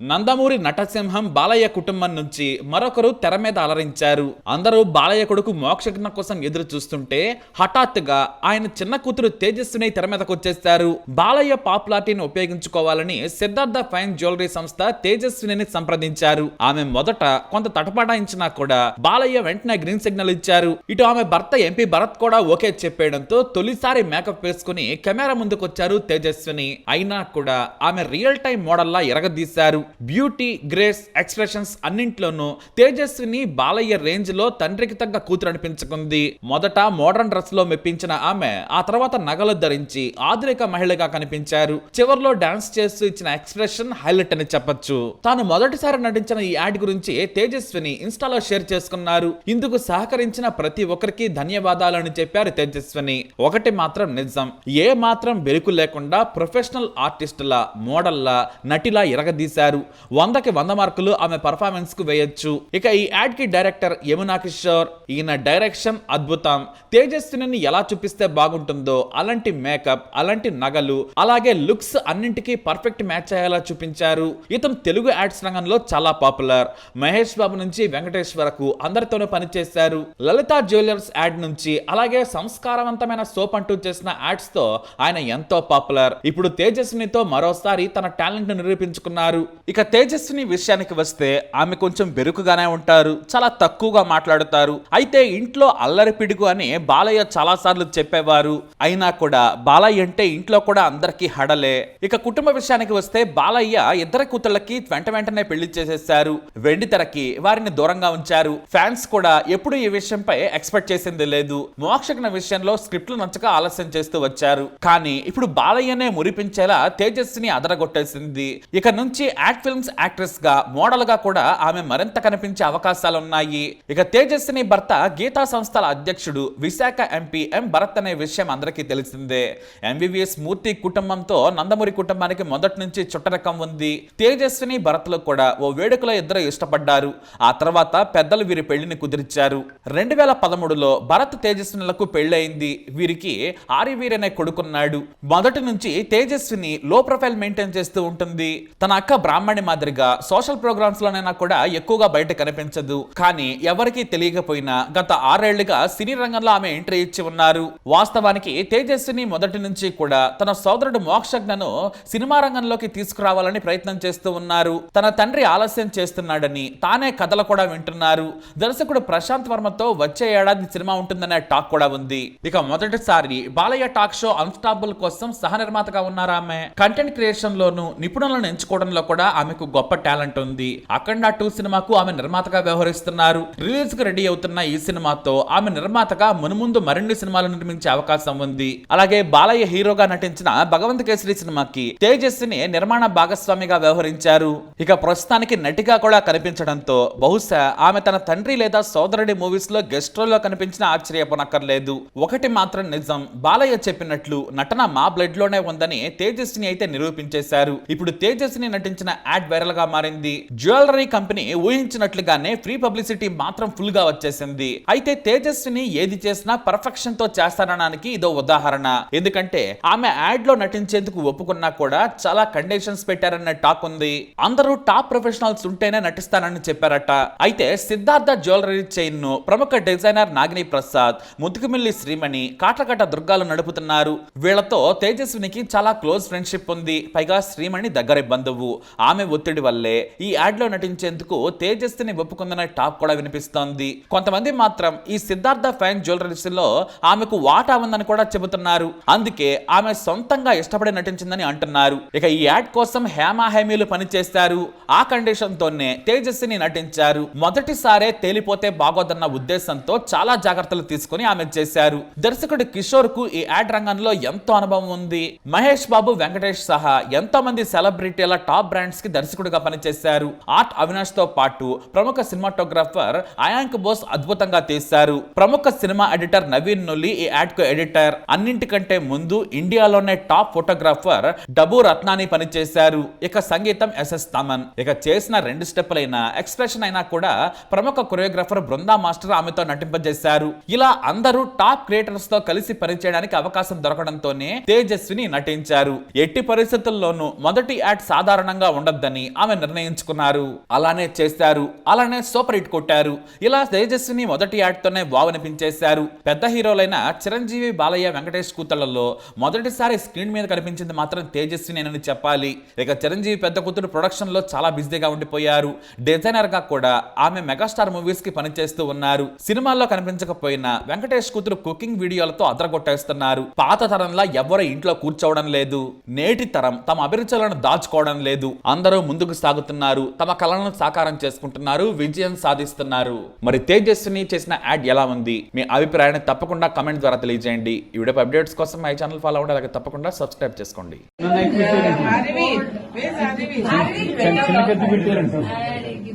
నందమూరి నటసింహం బాలయ్య కుటుంబం నుంచి మరొకరు తెర మీద అలరించారు. అందరూ బాలయ్య కొడుకు మోక్షజ్ఞ కోసం ఎదురు చూస్తుంటే హఠాత్తుగా ఆయన చిన్న కూతురు తేజస్విని తెర మీదకు వచ్చేస్తారు బాలయ్య పాపులారిటీని ఉపయోగించుకోవాలని సిద్ధార్థ ఫైన్ జ్యువెలరీ సంస్థ తేజస్విని సంప్రదించారు. ఆమె మొదట కొంత తటపటాయించినా కూడా బాలయ్య వెంటనే గ్రీన్ సిగ్నల్ ఇచ్చారు. ఇటు ఆమె భర్త ఎంపీ భరత్ కూడా ఓకే చెప్పేయడంతో తొలిసారి మేకప్ వేసుకుని కెమెరా ముందుకొచ్చారు తేజస్విని. అయినా కూడా ఆమె రియల్ టైం మోడల్లా ఎరగదీశారు. బ్యూటీ గ్రేస్ ఎక్స్ప్రెషన్స్ అన్నింట్లోనూ తేజస్విని బాలయ్య రేంజ్లో తండ్రికి తగ్గ కూతురు అనిపించుకుంది. మొదట మోడర్న్ డ్రెస్లో మెప్పించిన ఆమె ఆ తర్వాత నగలు ధరించి ఆధునిక మహిళగా కనిపించారు. చివర్లో డాన్స్ చేస్తూ ఇచ్చిన ఎక్స్ప్రెషన్ హైలైట్ అని చెప్పొచ్చు. తాను మొదటిసారి నటించిన ఈ యాడ్ గురించి తేజస్విని ఇన్స్టాలో షేర్ చేసుకున్నారు. ఇందుకు సహకరించిన ప్రతి ఒక్కరికి ధన్యవాదాలని చెప్పారు తేజస్విని. ఒకటి మాత్రం నిజం ఏ మాత్రం బెరుకు లేకుండా ప్రొఫెషనల్ ఆర్టిస్టుల మోడల్లా నటిలా ఎరగదీశారు. వందకి వంద మార్కులు ఆమె పర్ఫార్మెన్స్కు వేయొచ్చు. ఇక ఈ యాడ్కి డైరెక్టర్ యమునా కిషోర్. ఈయన డైరెక్షన్ అద్భుతం. తేజస్విని ఎలా చూపిస్తే బాగుంటుందో అలాంటి మేకప్ అలాంటి నగలు అలాగే లుక్స్ అన్నింటికీ పర్ఫెక్ట్ మ్యాచ్ అయ్యేలా చూపించారు. ఇతను తెలుగు యాడ్స్ రంగంలో చాలా పాపులర్ మహేష్ బాబు నుంచి వెంకటేష్ వరకు అందరితోనూ పనిచేశారు. లలిత జ్యువెలర్స్ యాడ్ నుంచి అలాగే సంస్కారవంతమైన సోప్ అంటూ చేసిన యాడ్స్తో ఆయన ఎంతో పాపులర్ ఇప్పుడు తేజస్వినితో మరోసారి తన టాలెంట్ నిరూపించుకున్నారు. ఇక తేజస్విని విషయానికి వస్తే ఆమె కొంచెం బెరుకుగానే ఉంటారు చాలా తక్కువగా మాట్లాడుతారు. అయితే ఇంట్లో అల్లరి పిడుగు అని బాలయ్య చాలా సార్లు చెప్పేవారు. అయినా కూడా బాలయ్య అంటే ఇంట్లో కూడా అందరికీ హడలే. ఇక కుటుంబ విషయానికి వస్తే బాలయ్య ఇద్దరు కూతుళ్ళకి వెంట వెంటనే పెళ్ళి చేసేశారు. వెండి తెరకి వారిని దూరంగా ఉంచారు. ఫ్యాన్స్ కూడా ఎప్పుడు ఈ విషయంపై ఎక్స్పెక్ట్ చేసింది లేదు. మోక్షజ్ఞ విషయంలో స్క్రిప్ట్లు నచ్చక ఆలస్యం చేస్తూ వచ్చారు. కానీ ఇప్పుడు బాలయ్యనే మురిపించేలా తేజస్విని అదరగొట్టేసింది. ఇక నుంచి యాక్ట్ ఫిల్మ్స్ యాక్ట్రెస్గా మోడల్గా కూడా ఆమె మరింత కనిపించే అవకాశాలు ఉన్నాయి ఇక తేజస్విని భర్త గీతా సంస్థల అధ్యక్షుడు విశాఖ ఎంపీ ఎం భరత్ అనే విషయం అందరికీ తెలిసిందే. ఎంబీబీఎస్ మూర్తి కుటుంబంతో నందమూరి కుటుంబానికి మొదటి నుంచి చుట్టరకం ఉంది. తేజస్విని భరత్లు కూడా ఓ వేడుకలో ఇద్దరు ఇష్టపడ్డారు. ఆ తర్వాత పెద్దలు వీరి పెళ్ళిని కుదిర్చారు. రెండు వేల పదమూడులో భరత్ తేజస్వినులకు పెళ్ళయింది. వీరికి ఆరివీర్ అనే కొడుకున్నాడు. మొదటి నుంచి తేజస్విని లో ప్రొఫైల్ మెయింటైన్ చేస్తూ ఉంటుంది. తన అక్క బ్రాహ్మణ మాదిరిగా సోషల్ ప్రోగ్రామ్స్ లోనైనా కూడా ఎక్కువగా బయట కనిపించదు. కానీ ఎవరికీ తెలియకపోయినా గత ఆరేళ్ళుగా సినీ రంగంలో ఆమె ఎంట్రీ ఇచ్చి ఉన్నారు. వాస్తవానికి తేజస్విని మొదటి నుంచి కూడా తన సోదరుడు మోక్షజ్ఞను సినిమా రంగంలోకి తీసుకురావాలని ప్రయత్నం చేస్తూ ఉన్నారు. తన తండ్రి ఆలస్యం చేస్తున్నాడని తానే కథలు కూడా వింటున్నారు. దర్శకుడు ప్రశాంత్ వర్మతో వచ్చే ఏడాది సినిమా ఉంటుందనే టాక్ కూడా ఉంది. ఇక మొదటిసారి బాలయ్య టాక్ షో అన్స్టాపుల్ కోసం సహ నిర్మాతగా ఉన్నారు ఆమె కంటెంట్ క్రియేషన్ లోను నిపుణులను ఎంచుకోవడంలో కూడా ఆమెకు గొప్ప టాలెంట్ ఉంది. అఖండ టూ సినిమాకు ఆమె నిర్మాతగా వ్యవహరిస్తున్నారు. రిలీజ్కు రెడీ అవుతున్న ఈ సినిమాతో ఆమె నిర్మాతగా మునుముందు మరిన్ని సినిమాలు నిర్మించే అవకాశం ఉంది. అలాగే బాలయ్య హీరోగా నటించిన భగవంత్ కేసరి సినిమాకి తేజస్విని నిర్మాణ భాగస్వామిగా వ్యవహరించారు. ఇక ప్రస్తుతానికి నటిగా కూడా కనిపించడంతో బహుశా ఆమె తన తండ్రి లేదా సోదరుడి మూవీస్లో గెస్ట్ రోల్లో కనిపించిన ఆశ్చర్యపనక్కర్లేదు. ఒకటి మాత్రం నిజం బాలయ్య చెప్పినట్లు నటన మా బ్లడ్లోనే ఉందని తేజస్విని అయితే నిరూపించేశారు. ఇప్పుడు తేజస్విని నటించిన యాడ్ వైరల్గా మారింది. జ్యువెలరీ కంపెనీ ఊహించినట్లుగానే ఫ్రీ పబ్లిసిటీ మాత్రం ఫుల్గా వచ్చేసింది. అయితే తేజస్విని ఏది చేసినా పర్ఫెక్షన్తో చేస్తానడానికి ఇదో ఉదాహరణ. ఎందుకంటే ఆమె యాడ్లో నటించేందుకు ఒప్పుకున్నా కూడా చాలా కండిషన్స్ పెట్టారన్న టాక్ ఉంది. అందరూ టాప్ ప్రొఫెషనల్స్ ఉంటేనే నటిస్తానని చెప్పారట. అయితే సిద్ధార్థ జ్యువెలరీ చైన్ను ప్రముఖ డిజైనర్ నాగిని ప్రసాద్ ముతుకుమిల్లి శ్రీమణి కాటకట దుర్గాలు నడుపుతున్నారు. వీళ్ళతో తేజస్వినికి చాలా క్లోజ్ ఫ్రెండ్షిప్ ఉంది. పైగా శ్రీమణి దగ్గర బంధువు. ఆమె ఒత్తిడి వల్లే ఈ యాడ్లో నటించేందుకు తేజస్విని ఒప్పుకుందనే టాప్ కూడా వినిపిస్తోంది. కొంతమంది మాత్రం ఈ సిద్ధార్థ ఫ్యాన్ జ్యువెలరీస్లో ఆమెకు వాటా ఉందని కూడా చెబుతున్నారు. అందుకే ఆమె సొంతంగా ఇష్టపడి నటించిందని అంటున్నారు. ఇక ఈ యాడ్ కోసం హేమా హేమీలు పనిచేస్తారు ఆ కండిషన్ తోనే తేజస్విని నటించారు. మొదటిసారే తేలిపోతే బాగోదన్న ఉద్దేశంతో చాలా జాగ్రత్తలు తీసుకుని ఆమె చేశారు. దర్శకుడు కిషోర్కు ఈ యాడ్ రంగంలో ఎంతో అనుభవం ఉంది. మహేష్ బాబు వెంకటేష్ సహా ఎంతో మంది సెలబ్రిటీల టాప్ బ్రాండ్స్ కి దర్శకుడిగా పనిచేశారు. ఆర్ట్ అవినాష్తో పాటు ప్రముఖ సినిమాటోగ్రాఫర్ అయాంక్ బోస్ అద్భుతంగా తీశారు. ప్రముఖ సినిమా ఎడిటర్ నవీన్ నులి ఈ యాడ్కు ఎడిటర్. అన్నింటికంటే ముందు ఇండియాలోనే టాప్ ఫోటోగ్రాఫర్ డబు రత్నాని పనిచేశారు. ఇక సంగీతం ఎస్ఎస్ తమన్. ఇక చేసిన రెండు స్టెప్లైన ఎక్స్ప్రెషన్ అయినా కూడా ప్రముఖ కొరియోగ్రాఫర్ బృందా మాస్టర్ ఆమెతో నటింపజేశారు. ఇలా అందరూ టాప్ క్రియేటర్స్తో కలిసి పనిచేయడానికి అవకాశం దొరకడంతోనే తేజస్విని నటించారు. ఎట్టి పరిస్థితుల్లోనూ మొదటి యాడ్ సాధారణంగా ఉండదు. ఉండొద్దని ఆమె నిర్ణయించుకున్నారు. అలానే చేశారు. అలానే సూపర్ హిట్ కొట్టారు. ఇలా తేజస్విని మొదటి యాడ్తోనే వావనిపించేశారు పెద్ద హీరోలైన చిరంజీవి బాలయ్య వెంకటేష్ కూతుళ్ళలో మొదటిసారి స్క్రీన్ మీద కనిపించింది మాత్రం తేజస్వినేనని చెప్పాలి. ఇక చిరంజీవి పెద్ద కూతురు ప్రొడక్షన్లో చాలా బిజీగా ఉండిపోయారు. డిజైనర్గా కూడా ఆమె మెగాస్టార్ మూవీస్కి పనిచేస్తూ ఉన్నారు. సినిమాల్లో కనిపించకపోయినా వెంకటేష్ కూతురు కుకింగ్ వీడియోలతో అదరగొట్టేస్తున్నారు. పాత తరంలా ఎవరు ఇంట్లో కూర్చోవడం లేదు. నేటి తరం తమ అభిరుచులను దాచుకోవడం లేదు. అందరూ ముందుకు సాగుతున్నారు తమ కళలను సాకారం చేసుకుంటున్నారు విజయం సాధిస్తున్నారు. మరి తేజస్విని చేసిన యాడ్ ఎలా ఉంది? మీ అభిప్రాయాన్ని తప్పకుండా కమెంట్ ద్వారా తెలియజేయండి. ఈ వీడియో అప్డేట్స్ కోసం మై ఛానల్ ఫాలో అవ్వండి అలాగే తప్పకుండా సబ్స్క్రైబ్ చేసుకోండి.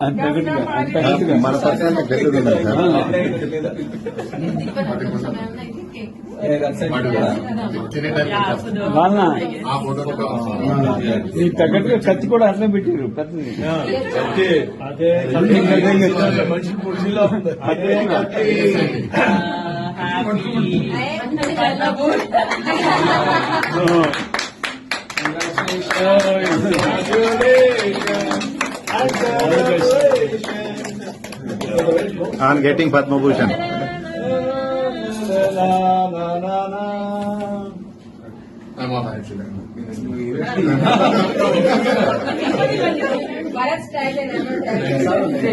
మన పక్కన గట్టిగా కూడా ఈ తగ్గట్టుగా కత్తి కూడా అట్లే పెట్టారు పెద్దది ఆన్ గెటింగ్ పద్మభూషణ్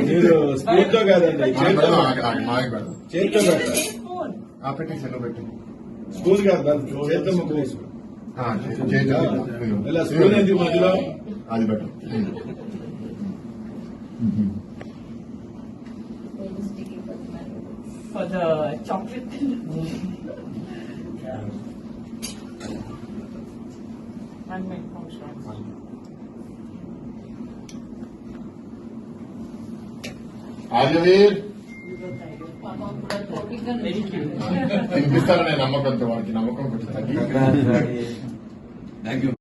మీరు స్పూన్తో కాదండి చేతితో చేతితో పెట్టాలి స్పూన్ కాదు. దాన్ని చేతితో స్పూన్ చేతి ఎందుకు మధ్యలో? అది పెట్టు. for the chocolate. One minute, one shot. Aryaveer Very cute. తినిపిస్తాననే నమ్మకంతో వాడికి నమ్మకం కొంచెం తగ్గి థ్యాంక్ యూ